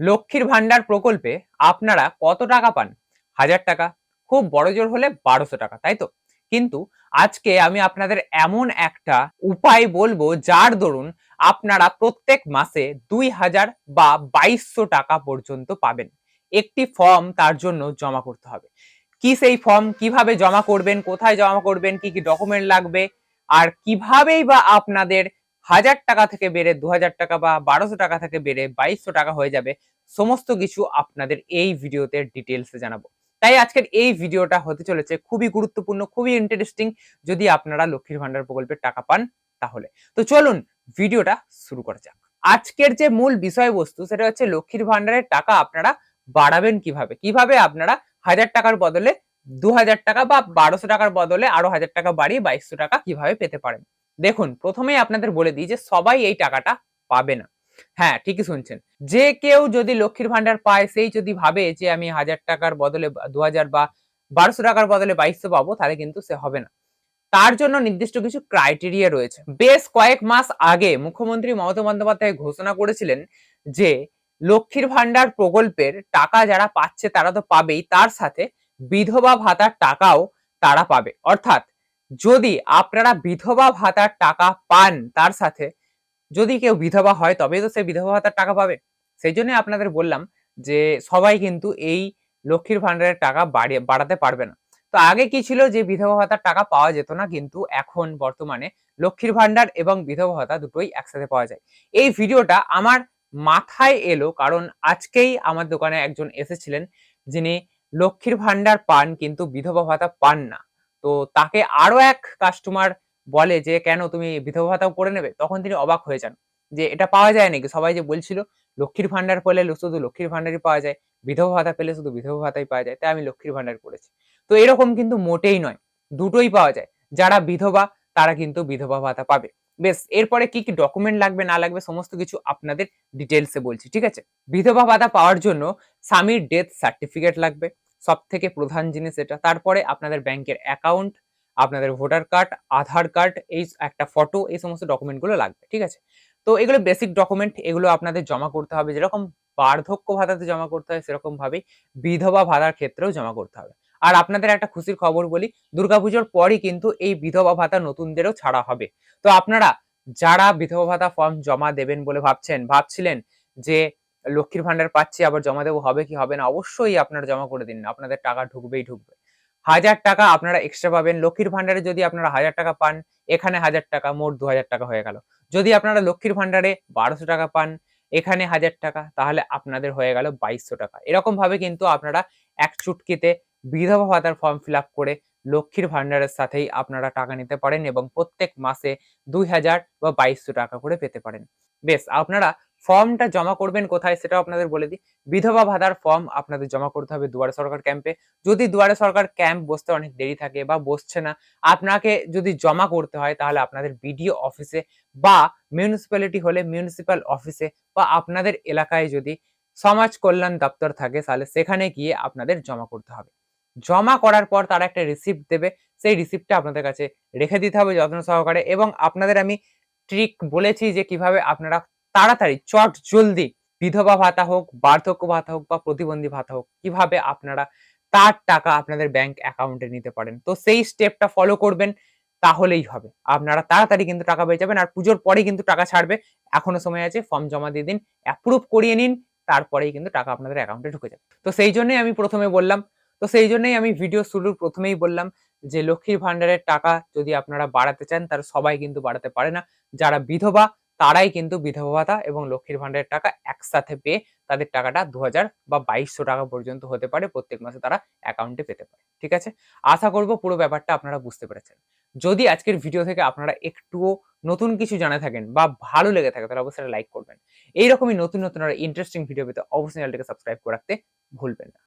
লক্ষ্মীর ভান্ডার প্রকল্পে আপনারা কত টাকা পান? হাজার টাকা, খুব বড় জোর হলে বারোশো টাকা, তাই তো? কিন্তু আজকে আমি আপনাদের এমন একটা উপায় বলব, যার দরুন আপনারা প্রত্যেক মাসে দুই হাজার বা বাইশশো টাকা পর্যন্ত পাবেন। একটি ফর্ম তার জন্য জমা করতে হবে। কি সেই ফর্ম, কীভাবে জমা করবেন, কোথায় জমা করবেন, কি কি ডকুমেন্ট লাগবে, আর কিভাবেই বা আপনাদের হাজার টাকা থেকে বেড়ে দু হাজার টাকা বা বারোশো টাকা থেকে বেড়ে বাইশশো টাকা হয়ে যাবে, সমস্ত কিছু আপনাদের এই ভিডিওতে ডিটেলসে জানাব। তাই আজকের এই ভিডিওটা হতে চলেছে খুবই গুরুত্বপূর্ণ, খুবই ইন্টারেস্টিং যদি আপনারা লক্ষ্মীর ভান্ডার প্রকল্পের টাকা পান তাহলে। তো চলুন ভিডিওটা শুরু করা যাক। আজকের যে মূল বিষয়বস্তু সেটা হচ্ছে লক্ষ্মীর ভান্ডারের টাকা আপনারা বাড়াবেন কীভাবে? কীভাবে আপনারা হাজার টাকার বদলে দু হাজার টাকা বা বারোশো টাকার বদলে আরও হাজার টাকা বাড়িয়ে বাইশশো টাকা কীভাবে পেতে পারেন? দেখুন, প্রথমেই আপনাদের বলে দিই যে সবাই এই টাকাটা পাবে না। হ্যাঁ ঠিকই শুনছেন। যে কেউ যদি লক্ষ্মীর ভান্ডার পায়, সেই যদি ভাবে যে আমি হাজার টাকার বদলে দু হাজার বা বারোশো টাকার বদলে বাইশশো পাবো, তাহলে কিন্তু সে হবে না। তার জন্য নির্দিষ্ট কিছু ক্রাইটেরিয়া রয়েছে। বেশ কয়েক মাস আগে মুখ্যমন্ত্রী মমতা বন্দ্যোপাধ্যায় ঘোষণা করেছিলেন যে লক্ষ্মীর ভান্ডার প্রকল্পের টাকা যারা পাচ্ছে, তারা তো পাবেই। তার সাথে বিধবা ভাতার টাকাও তারা পাবে। অর্থাৎ যদি আপনারা বিধবা ভাতার টাকা পান তার সাথে, যদি কেউ বিধবা হয় তবেই তো সে বিধবা ভাতার টাকা পাবে। সেই জন্য আপনাদের বললাম যে সবাই কিন্তু এই লক্ষ্মীর ভান্ডারের টাকা বাড়িয়ে, বাড়াতে পারবে না। তো আগে কি ছিল যে বিধবা ভাতার টাকা পাওয়া যেত না, কিন্তু এখন বর্তমানে লক্ষ্মীর ভান্ডার এবং বিধবা ভাতা দুটোই একসাথে পাওয়া যায়। এই ভিডিওটা আমার মাথায় এলো কারণ আজকেই আমার দোকানে একজন এসেছিলেন যিনি লক্ষ্মীর ভান্ডার পান কিন্তু বিধবা ভাতা পান না। তো তাকে আরও এক কাস্টমার বলে যে, কেন তুমি বিধবা ভাতাও করে নেবে? তখন তিনি অবাক হয়ে যান যে, এটা পাওয়া যায় নাকি? সবাই যে বলছিল, লক্ষ্মীর ভান্ডার পেলে শুধু লক্ষ্মীর ভান্ডারই পাওয়া যায়, বিধবা ভাতা পেলে শুধু বিধবা ভাতাই পাওয়া যায়। তাই আমি লক্ষ্মীর ভান্ডার করেছি। তো এরকম কিন্তু মোটেই নয়, দুটোই পাওয়া যায়। যারা বিধবা, তারা কিন্তু বিধবা ভাতা পাবে। বেশ, এরপরে কি কি ডকুমেন্ট লাগবে, না লাগবে, সমস্ত কিছু আপনাদের ডিটেলসে বলছি, ঠিক আছে? বিধবা ভাতা পাওয়ার জন্য স্বামীর ডেথ সার্টিফিকেট লাগবে সব থেকে প্রধান জিনিস এটা। তারপরে আপনাদের ব্যাংকের অ্যাকাউন্ট, আপনাদের ভোটার কার্ড, আধার কার্ড, এই একটা ফটো, এই সমস্ত ডকুমেন্টগুলো লাগবে, ঠিক আছে? তো এগুলো বেসিক ডকুমেন্ট, এগুলো আপনাদের জমা করতে হবে। যেরকম বার্ধক্য ভাতাতে জমা করতে হয় সেরকম ভাবেই বিধবা ভাতার ক্ষেত্রেও জমা করতে হবে। আর আপনাদের একটা খুশির খবর বলি, দুর্গাপুজোর পরই কিন্তু এই বিধবা ভাতা নতুনদেরও ছাড়া হবে। তো আপনারা যারা বিধবা ভাতা ফর্ম জমা দেবেন বলে ভাবছেন, ভাবছিলেন যে লক্ষ্মীর ভান্ডার পাচ্ছি, আবার জমা দেবো, হবে কি, হবে না, অবশ্যই আপনারা জমা করে দিন আপনাদের টাকা ঢুকবেই ঢুকবে। হাজার টাকা আপনারা এক্সট্রা পাবেন, লক্ষ্মীর ভান্ডারে যদি আপনারা হাজার টাকা পান, এখানে হাজার টাকা, মোট দু হাজার টাকা হয়ে গেল। যদি আপনারা লক্ষ্মীর ভান্ডারে বারোশো টাকা পান, এখানে হাজার টাকা, তাহলে আপনাদের হয়ে গেল বাইশশো টাকা। এরকম ভাবে কিন্তু আপনারা এক চুটকিতে বিধবা ভাতার ফর্ম ফিল আপ করে লক্ষ্মীর ভান্ডারের সাথেই আপনারা টাকা নিতে পারেন এবং প্রত্যেক মাসে দুই হাজার বা বাইশশো টাকা করে পেতে পারেন। বেশ, আপনারা ফর্মটা জমা করবেন কোথায় সেটাও আপনাদের বলে দিই। বিধবা ভাতার ফর্ম আপনাদের জমা করতে হবে দুয়ারে সরকার ক্যাম্পে যদি দুয়ারে সরকার ক্যাম্প বসতে অনেক দেরি থাকে বা বসছে না, আপনাকে যদি জমা করতে হয় তাহলে আপনাদের বিডিও অফিসে বা মিউনিসিপ্যালিটি হলে মিউনিসিপ্যাল অফিসে বা আপনাদের এলাকায় যদি সমাজ কল্যাণ দপ্তর থাকে তাহলে সেখানে গিয়ে আপনাদের জমা করতে হবে। জমা করার পর তারা একটা রিসিপ্ট দেবে, সেই রিসিপ্টটা আপনাদের কাছে রেখে দিতে হবে যত্ন সহকারে এবং আপনাদের আমি ট্রিক বলেছি যে কীভাবে আপনারা তাড়াতাড়ি, চট জলদি বিধবা ভাতা হোক, বার্ধক্য ভাতা হোক বা প্রতিবন্ধী ভাতা হোক, কীভাবে আপনারা তার টাকা আপনাদের ব্যাংক অ্যাকাউন্টে নিতে পারেন। তো সেই স্টেপটা ফলো করবেন, তাহলেই হবে। আপনারা তাড়াতাড়ি কিন্তু টাকা পেয়ে যাবেন আর পুজোর পরেই কিন্তু টাকা ছাড়বে। এখনও সময় আছে ফর্ম জমা দিয়ে দিন অ্যাপ্রুভ করিয়ে নিন, তারপরেই কিন্তু টাকা আপনাদের অ্যাকাউন্টে ঢুকে যাবে। তো সেই জন্যই আমি প্রথমে বললাম তো সেই জন্যই আমি ভিডিও শুরুর প্রথমেই বললাম যে, লক্ষ্মীর ভান্ডারের টাকা যদি আপনারা বাড়াতে চান তার সবাই কিন্তু বাড়াতে পারে না। যারা বিধবা, তারাই কিন্তু বিধবা ভাতা এবং লক্ষ্মীর ভান্ডারের টাকা একসাথে পেয়ে তাদের টাকাটা দু হাজার বা বাইশশো টাকা পর্যন্ত হতে পারে। প্রত্যেক মাসে তারা অ্যাকাউন্টে পেতে পারে। ঠিক আছে? আশা করব পুরো ব্যাপারটা আপনারা বুঝতে পেরেছেন। যদি আজকের ভিডিও থেকে আপনারা একটুও নতুন কিছু জানা থাকেন বা ভালো লেগে থাকে, তাহলে অবশ্যই লাইক করবেন। এইরকমই নতুন নতুন আর ইন্টারেস্টিং ভিডিও পেতে অবশ্যই চ্যানেলটিকে সাবস্ক্রাইব করে রাখতে ভুলবেন না।